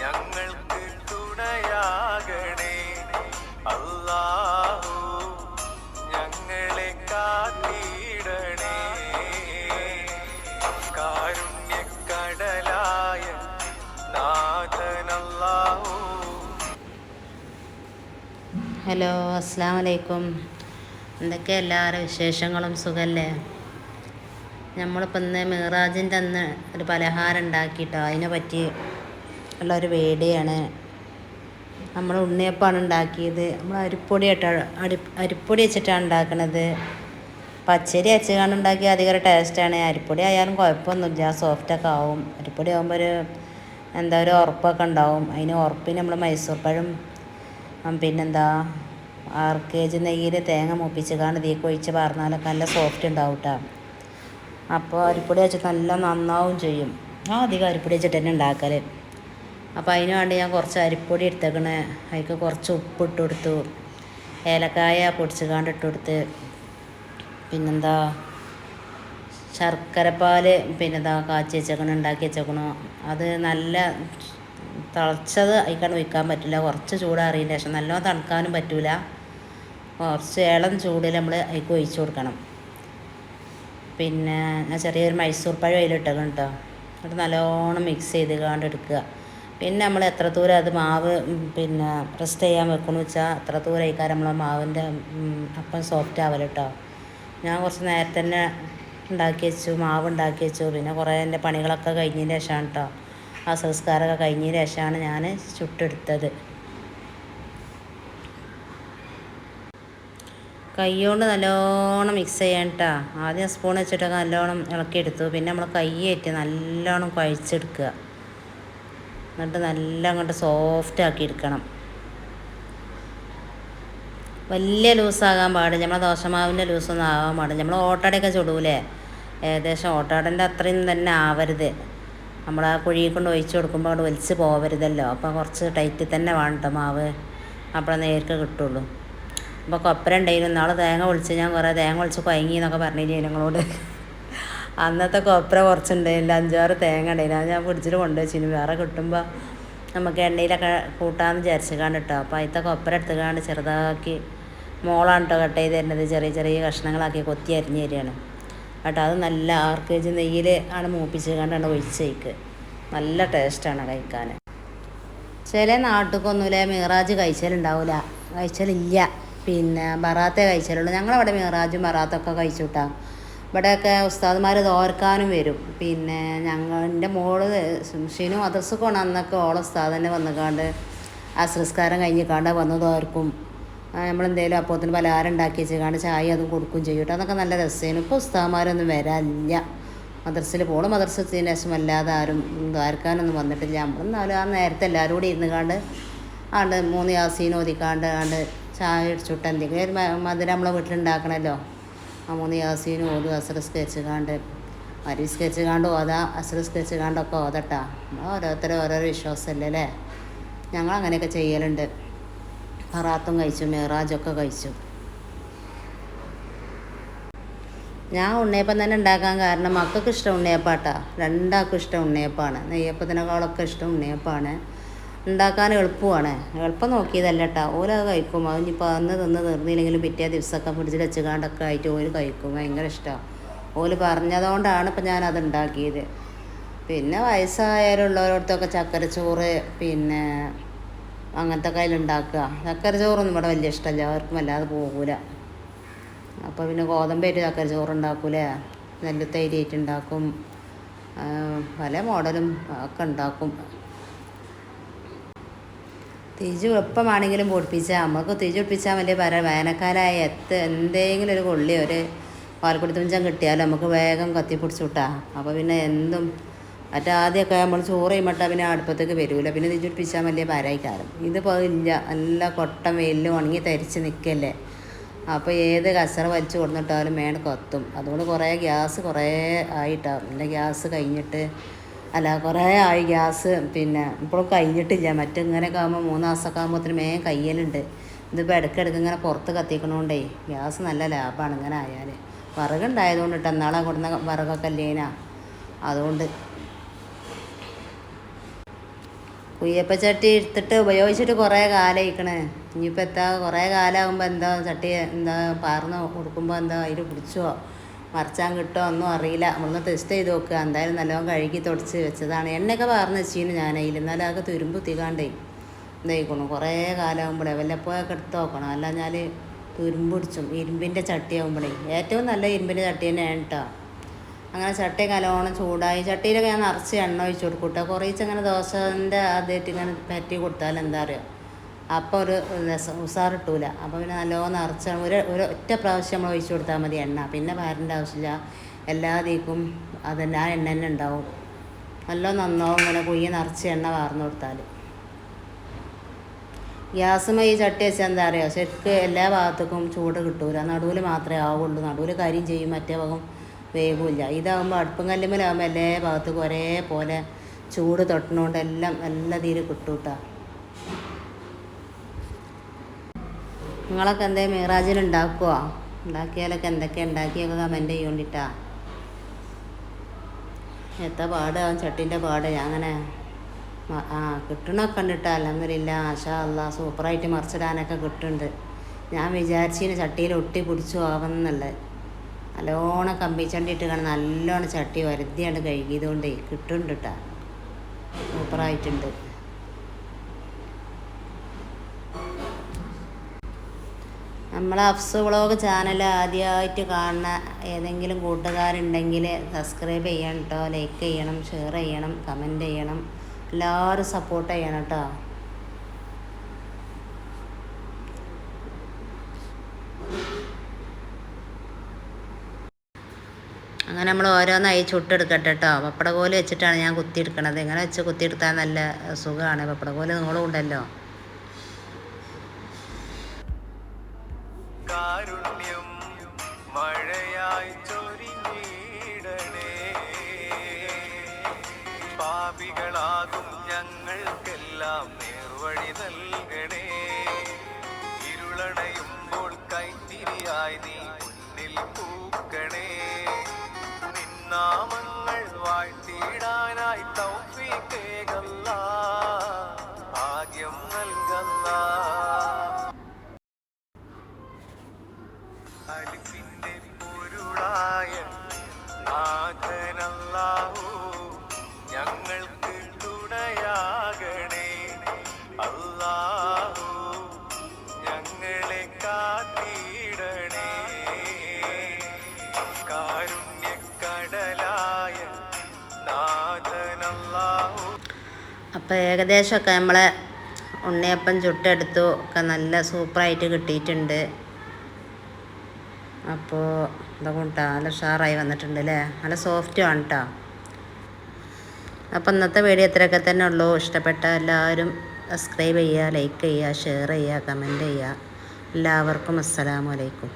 ഞങ്ങൾക്ക് തുണയാകണേ. അല്ലാഹു ഞങ്ങളെ കാത്തിടണേ. ഹലോ അസ്സാം വലൈക്കും എന്തൊക്കെ എല്ലാവരുടെ വിശേഷങ്ങളും? സുഖല്ലേ? നമ്മളിപ്പോൾ ഇന്ന് മിറാജിന്റെ അന്ന് ഒരു പലഹാരം ഉണ്ടാക്കിയിട്ടോ. അതിനെ പറ്റി ഉള്ള ഒരു വേടിയാണ് നമ്മൾ ഉണ്ണിയപ്പമാണ് ഉണ്ടാക്കിയത്. നമ്മൾ അരിപ്പൊടി ആയിട്ടാണ് അരി അരിപ്പൊടി വെച്ചിട്ടാണ് ഉണ്ടാക്കുന്നത് പച്ചരി അച്ചുകാണ് ഉണ്ടാക്കിയ അധികം ടേസ്റ്റാണ് അരിപ്പൊടി ആയാലും കുഴപ്പമൊന്നുമില്ല. സോഫ്റ്റൊക്കെ ആവും. അരിപ്പൊടി ആകുമ്പോൾ ഒരു എന്താ ഒരു ഉറപ്പൊക്കെ ഉണ്ടാവും. അതിന് ഉറപ്പിന് നമ്മൾ മൈസൂർ പഴം പിന്നെന്താ ആർ കെ ജി നെയ്യിൽ തേങ്ങ മൂപ്പിച്ച് കാണ്ട് തീ കൊഴിച്ച് പാർന്നാലൊക്കെ നല്ല സോഫ്റ്റ് ഉണ്ടാവും കേട്ടോ അപ്പോൾ അരിപ്പൊടി വെച്ചിട്ട് നല്ല നന്നാവും ചെയ്യും. ആ അധികം അരിപ്പൊടി വെച്ചിട്ട് തന്നെ ഉണ്ടാക്കൽ അപ്പോൾ അതിന് വേണ്ടി ഞാൻ കുറച്ച് അരിപ്പൊടി എടുത്തേക്കണ. അതിക്ക് കുറച്ച് ഉപ്പ് ഇട്ട് കൊടുത്തു. ഏലക്കായ പൊടിച്ച് കാണ്ട് ഇട്ട് കൊടുത്ത്. പിന്നെന്താ? ശർക്കരപ്പാൽ പിന്നെന്താ കാച്ചി വെച്ചേക്കണ ഉണ്ടാക്കി വെച്ചേക്കണു. അത് നല്ല തിളച്ചത് അതിക്കാണ് ഒഴിക്കാൻ പറ്റില്ല. കുറച്ച് ചൂടാറിയതിന് ശേഷം നല്ലോണം തണുക്കാനും പറ്റില്ല കുറച്ച് ഇളം ചൂടിൽ നമ്മൾ അതിക്ക് ഒഴിച്ചു കൊടുക്കണം. പിന്നെ ചെറിയൊരു മൈസൂർ പഴം അതിലിട്ടേക്കണം കേട്ടോ. എന്നിട്ട് നല്ലോണം മിക്സ് ചെയ്ത് കാണ്ട് എടുക്കുക. പിന്നെ നമ്മൾ എത്ര ദൂരം അത് മാവ് പിന്നെ റെസ്റ്റ് ചെയ്യാൻ വെക്കണമെന്ന് വെച്ചാൽ അത്ര ദൂരം ആയിക്കാരം നമ്മളെ മാവിന്റെ അപ്പം സോഫ്റ്റ് ആവൽ കേട്ടോ ഞാൻ കുറച്ച് നേരത്തെ തന്നെ ഉണ്ടാക്കി വെച്ചു മാവ് ഉണ്ടാക്കി വെച്ചു. പിന്നെ കുറേ എന്റെ പണികളൊക്കെ കഴിഞ്ഞതിന് ശേഷമാണ് കേട്ടോ ആ സംസ്കാരമൊക്കെ കഴിഞ്ഞതിന് ശേഷമാണ് ഞാൻ ചുട്ടെടുത്തത്. കൈകൊണ്ട് നല്ലോണം മിക്സ് ചെയ്യണം കേട്ടോ ആദ്യം സ്പൂൺ വെച്ചിട്ട് നല്ലോണം ഇളക്കിയെടുത്തു. പിന്നെ നമ്മൾ കൈയേറ്റ് നല്ലോണം കുഴച്ചെടുക്കുക. എന്നിട്ട് നല്ല അങ്ങോട്ട് സോഫ്റ്റ് ആക്കി എടുക്കണം. വലിയ ലൂസാകാൻ പാടില്ല. നമ്മളെ ദോശമാവിന്റെ ലൂസൊന്നും ആകാൻ പാടില്ല. നമ്മൾ ഓട്ടടയൊക്കെ ചുടൂലേ? ഏകദേശം ഓട്ടാടന്റെ അത്രയും തന്നെ ആവരുത്. നമ്മൾ ആ കുഴിയിൽ കൊണ്ട് ഒഴിച്ച് കൊടുക്കുമ്പോൾ അവിടെ വലിച്ച് പോവരുതല്ലോ. അപ്പോൾ കുറച്ച് ടൈറ്റിൽ തന്നെ വേണ്ട മാവ്. അപ്പോഴേ നേർക്ക് കിട്ടുള്ളൂ. അപ്പോൾ കൊപ്പര ഉണ്ടായിരുന്നു. നാളെ തേങ്ങ ഒളിച്ച് ഞാൻ കുറേ തേങ്ങ ഒളിച്ച് കൊയങ്ങി എന്നൊക്കെ പറഞ്ഞില്ലേ ഞങ്ങളോട് അന്നത്തെ കൊപ്പര കുറച്ചുണ്ടായില്ല അഞ്ചാറ് തേങ്ങ ഉണ്ടായില്ല അത് ഞാൻ പിടിച്ചിട്ട് കൊണ്ടുവച്ചിന് വേറെ കിട്ടുമ്പോൾ നമുക്ക് എണ്ണയിലൊക്കെ കൂട്ടാമെന്ന് വിചാരിച്ച് കേട്ടോ അപ്പോൾ അതിലത്തെ കൊപ്പര എടുത്ത് കാണ്ട് ചെറുതാക്കി മോളാണ് കേട്ടോ കട്ട് ചെയ്ത് തരുന്നത്. ചെറിയ ചെറിയ കഷ്ണങ്ങളാക്കി കൊത്തി അരിഞ്ഞ് തരികയാണ്. കേട്ടോ അത് നല്ല ആർക്ക് വെച്ച് ജി നെയ്യിൽ ആണ് മൂപ്പിച്ച് കണ്ടാണ് ഒഴിച്ച് കഴിക്കുക നല്ല ടേസ്റ്റാണ് കഴിക്കാൻ ചില നാട്ടിലൊന്നുമില്ല മിറാജ് കഴിച്ചാലുണ്ടാവില്ല കഴിച്ചാലില്ല. പിന്നെ ബറാത്തേ കഴിച്ചാലുള്ളൂ. ഞങ്ങളവിടെ മിറാജും ബറാത്തൊക്കെ കഴിച്ചു കൂട്ടാ ഇവിടെയൊക്കെ ഉസ്താദ്മാർ തോർക്കാനും വരും. പിന്നെ ഞങ്ങൾ എന്റെ മോൾ ഷിനു മദർസ് പോണ അന്നൊക്കെ ഓളെ ഉസ്താദ് തന്നെ വന്നുകാണ്ട് അസ്രസ്കാരം കഴിഞ്ഞിക്കാണ്ട് വന്ന് തോർക്കും നമ്മളെന്തേലും അപ്പോത്തിന് പലഹാരം ഉണ്ടാക്കി വെച്ചുകാണ്ട് ചായ അതും കൊടുക്കും ചെയ്യും അതൊക്കെ നല്ല രസമാണ് ഇപ്പോൾ ഉസ്താദ്മാരൊന്നും വരാനില്ല. മദർസിൽ പോകണം മദർസത്തിന് ശേഷം അല്ലാതെ ആരും ദ്വാരക്കാനൊന്നും വന്നിട്ടില്ല. നമ്മളെന്നാലും ആ നേരത്തെ എല്ലാവരും കൂടി ഇരുന്ന് കാണ്ട് ആണ്ട് മൂന്ന് യാസീൻ ഓതിക്കാണ്ട് ആണ്ട് ചായ അടിച്ചിട്ട് എന്തെങ്കിലും ഒരു മധുരം നമ്മളെ വീട്ടിലുണ്ടാക്കണമല്ലോ ആ മൂന്ന് യാസീനും ഓതും അസർ സ്കെച്ച് കാണ്ട് സ്കെച്ച് കാണ്ട് ഓതാ അസർ സ്കെച്ച് കാണ്ടൊക്കെ ഓതട്ടാ. ഓരോരുത്തരും ഓരോരോ വിശ്വാസമല്ലേ അല്ലേ? ഞങ്ങൾ അങ്ങനെയൊക്കെ ചെയ്യലുണ്ട്. ഫറാത്തും കഴിച്ചു മെഹറാജൊക്കെ കഴിച്ചു. ഞാൻ ഉണ്ണിയപ്പം തന്നെ ഉണ്ടാക്കാൻ കാരണം മക്കൾക്ക് ഇഷ്ടം ഉണ്ണിയപ്പാട്ടാ. രണ്ടാൾക്കും ഇഷ്ടം ഉണ്ണിയപ്പാണ്. നെയ്യപ്പത്തിനേക്കാളൊക്കെ ഇഷ്ടം ഉണ്ണിയപ്പാണ്. ഉണ്ടാക്കാൻ എളുപ്പമാണ്. എളുപ്പം നോക്കിയതല്ല കേട്ടോ ഓരത് കഴിക്കും. അത് ഇനിയിപ്പോൾ അന്ന് തന്ന് തീർന്നില്ലെങ്കിലും പിറ്റേ ദിവസമൊക്കെ ഫ്രിഡ്ജിൽ വെച്ച് കാണ്ടൊക്കെ ആയിട്ട് ഓര് കഴിക്കും. ഭയങ്കര ഇഷ്ടമാണ് ഓൽ പറഞ്ഞതുകൊണ്ടാണ് ഇപ്പം ഞാനത് ഉണ്ടാക്കിയത്. പിന്നെ വയസ്സായാലുള്ളവരടുത്തൊക്കെ ചക്കരച്ചോറ് പിന്നെ അങ്ങനത്തെ കയ്യിലുണ്ടാക്കുക ചക്കരച്ചോറൊന്നും ഇവിടെ വലിയ ഇഷ്ടമല്ല. അവർക്കും വല്ലാതെ പോകൂല. അപ്പോൾ പിന്നെ ഗോതമ്പായിട്ട് ചക്കരച്ചോറ് ചോറ് ഉണ്ടാക്കൂലേ നെല്ലുത്തൈരിയായിട്ട് ഉണ്ടാക്കും. പല മോഡലും ഒക്കെ ഉണ്ടാക്കും. തിരിച്ച് എളുപ്പമാണെങ്കിലും പൊടിപ്പിച്ചാൽ നമുക്ക് തിരിച്ച് പൊടിപ്പിച്ചാൽ വലിയ പറ വേനൽക്കാലായ എത്ത് എന്തെങ്കിലും ഒരു കൊള്ളി ഒരു പാൽക്കുടി തുഞ്ചം കിട്ടിയാലും നമുക്ക് വേഗം കത്തിപ്പിടിച്ചു വിട്ടാ അപ്പോൾ പിന്നെ എന്തും. മറ്റേ ആദ്യമൊക്കെ നമ്മൾ ചോറ് ചെയ്യുമ്പോൾ പിന്നെ അടുപ്പത്തേക്ക് വരില്ല പിന്നെ തിരിച്ച് പൊടിപ്പിച്ചാൽ വലിയ പരായിക്കാരം. ഇതിപ്പോൾ ഇല്ല. നല്ല കൊട്ടം വെയിലും ഉണങ്ങി തരിച്ച് നിൽക്കല്ലേ അപ്പോൾ ഏത് കസറ വലിച്ചു കൊടുത്തിട്ടാലും മേണ് കത്തും. അതുകൊണ്ട് കുറേ ഗ്യാസ് കുറേ ആയിട്ടാവും എന്റെ ഗ്യാസ് കഴിഞ്ഞിട്ട് അല്ല കുറേ ആയി ഗ്യാസ് പിന്നെ ഇപ്പോഴും കഴിഞ്ഞിട്ടില്ല. മറ്റിങ്ങനെയൊക്കെ ആകുമ്പോൾ മൂന്ന് മാസമൊക്കെ ഒത്തിരി മേ കയ്യലുണ്ട്. ഇതിപ്പോൾ ഇടയ്ക്കിടയ്ക്ക് ഇങ്ങനെ പുറത്ത് കത്തിക്കണോണ്ടേ ഗ്യാസ് നല്ല ലാഭമാണ് ഇങ്ങനെ ആയാൽ വിറകുണ്ടായതുകൊണ്ട് കേട്ടോ എന്നാളെ കൊടുന്ന വിറകൊക്കെ അല്ലേനാ അതുകൊണ്ട് കുയ്യപ്പച്ചട്ടി എടുത്തിട്ട് ഉപയോഗിച്ചിട്ട് കുറേ കാലയിക്കണേ. ഇനിയിപ്പോൾ എത്താ കുറേ കാലമാകുമ്പോൾ എന്താ ചട്ടി എന്താ പാർന്ന് കൊടുക്കുമ്പോൾ എന്താ അതിൽ പിടിച്ചോ മറച്ചാൻ കിട്ടോ ഒന്നും അറിയില്ല. നമ്മളൊന്ന് ടെസ്റ്റ് ചെയ്ത് നോക്കുക എന്തായാലും നല്ലോണം കഴുകി തുടച്ച് വെച്ചതാണ്. എണ്ണയൊക്കെ പാർന്ന് വെച്ചിന് ഞാൻ അതിൽ എന്നാലും അതൊക്കെ തുരുമ്പ് തികാണ്ടേ എന്തായിക്കണം കുറേ കാലമാകുമ്പോഴേ വല്ലപ്പോഴൊക്കെ എടുത്ത് നോക്കണം. അല്ലാഞ്ഞാൽ തുരുമ്പ് പിടിച്ചും. ഇരുമ്പിന്റെ ചട്ടി ആകുമ്പോഴേ ഏറ്റവും നല്ല ഇരുമ്പിന്റെ ചട്ടി തന്നെയാണ് കേട്ടോ അങ്ങനെ ചട്ടി നല്ലോണം ചൂടായി. ചട്ടിയിലൊക്കെ ഞാൻ നിറച്ച് എണ്ണ ഒഴിച്ച് കൊടുക്കും കേട്ടോ കുറേച്ച് അങ്ങനെ ദോശന്റെ ആദ്യമായിട്ട് ഇങ്ങനെ പറ്റി കൊടുത്താൽ എന്താ പറയുക അപ്പോൾ ഒരു ഉസാറിട്ടൂല അപ്പോൾ പിന്നെ നല്ലോണം നിറച്ച് ഒരു ഒരു ഒറ്റ പ്രാവശ്യം നമ്മൾ ഒഴിച്ചു കൊടുത്താൽ മതി എണ്ണ. പിന്നെ പാരന്റെ ആവശ്യമില്ല. എല്ലാ തീക്കും അതന്നെ ആ എണ്ണ തന്നെ ഉണ്ടാവും. നല്ല നന്നാവും ഇങ്ങനെ കുയ്യ നിറച്ച് എണ്ണ വാർന്നു കൊടുത്താൽ ഗ്യാസും ഈ ചട്ടി വെച്ചാൽ എന്താ പറയുക ശരിക്ക് എല്ലാ ഭാഗത്തേക്കും ചൂട് കിട്ടൂല. നടുവിൽ മാത്രമേ ആവുള്ളൂ. നടുവിൽ കാര്യം ചെയ്യും മറ്റേ ഭാഗം വേഗമില്ല ഇതാകുമ്പോൾ അടുപ്പും കല്ലുമ്മലാകുമ്പോൾ എല്ലാ ഭാഗത്തേക്കും ഒരേപോലെ ചൂട് തൊട്ടണോണ്ട് എല്ലാം നല്ല തീരെ കിട്ടും നിങ്ങളൊക്കെ എന്തേ മീറാജിൽ ഉണ്ടാക്കുമോ ഉണ്ടാക്കിയാലൊക്കെ എന്തൊക്കെ ഉണ്ടാക്കിയൊക്കെ കമന്റ് ചെയ്യോണ്ടിട്ടാ. എത്ര പാടാവും ചട്ടീന്റെ പാട്. അങ്ങനെ ആ കിട്ടണൊക്കെ കണ്ടിട്ടാ അല്ലെന്നില്ല ആശാ അല്ല സൂപ്പറായിട്ട് മറിച്ചിടാനൊക്കെ കിട്ടുന്നുണ്ട് ഞാൻ വിചാരിച്ചിന് ചട്ടിയിൽ ഒട്ടി പിടിച്ചു ആവുന്നുള്ളത് നല്ലോണം കമ്പിച്ചണ്ടി ഇട്ട് കാണാൻ നല്ലോണം ചട്ടി വരുത്തിയാണ്ട് കഴുകിയതുകൊണ്ടേ കിട്ടുന്നുണ്ട് കേട്ടാ സൂപ്പറായിട്ടുണ്ട്. നമ്മളെ അഫ്സ് വ്ളോഗ് ചാനൽ ആദ്യമായിട്ട് കാണുന്ന ഏതെങ്കിലും കൂട്ടുകാരുണ്ടെങ്കിൽ സബ്സ്ക്രൈബ് ചെയ്യണം കേട്ടോ ലൈക്ക് ചെയ്യണം ഷെയർ ചെയ്യണം കമന്റ് ചെയ്യണം. എല്ലാവരും സപ്പോർട്ട് ചെയ്യണം കേട്ടോ അങ്ങനെ നമ്മൾ ഓരോന്നായി ചുട്ടെടുക്കട്ടെ കേട്ടോ പപ്പട പോലെ വെച്ചിട്ടാണ് ഞാൻ കുത്തിയെടുക്കണത്. ഇങ്ങനെ വെച്ച് കുത്തിയെടുത്താൽ നല്ല സുഖമാണ്. പപ്പട കോൽ നിങ്ങളും കാരുണ്യം മഴയായി ചൊരിഞ്ഞിടണേ. പാപികളാകും ഞങ്ങൾക്കെല്ലാം നേർവഴി നൽകണേ. ഇരുളണയുമ്പോൾ കൈത്തിരിയായി നീ മുന്നിൽ പൂക്കണേ അലിഫിന്റെ അല്ലാഹു ഞങ്ങളെ കാത്തിടണേ. അപ്പോൾ ഏകദേശമൊക്കെ നമ്മളെ ഉണ്ണിയപ്പം ചുട്ടെടുത്തു. ഒക്കെ നല്ല സൂപ്പറായിട്ട് കിട്ടിയിട്ടുണ്ട്. അപ്പോൾ എന്താ കൂട്ടാ? നല്ല ഉഷാറായി വന്നിട്ടുണ്ട് അല്ലേ നല്ല സോഫ്റ്റും ആണ് കേട്ടോ അപ്പോൾ ഇന്നത്തെ വീഡിയോ ഇത്രയൊക്കെ തന്നെ ഉള്ളൂ. ഇഷ്ടപ്പെട്ട എല്ലാവരും സബ്സ്ക്രൈബ് ചെയ്യുക ലൈക്ക് ചെയ്യുക ഷെയർ ചെയ്യുക കമന്റ് ചെയ്യുക. എല്ലാവർക്കും അസ്സലാമു അലൈക്കും.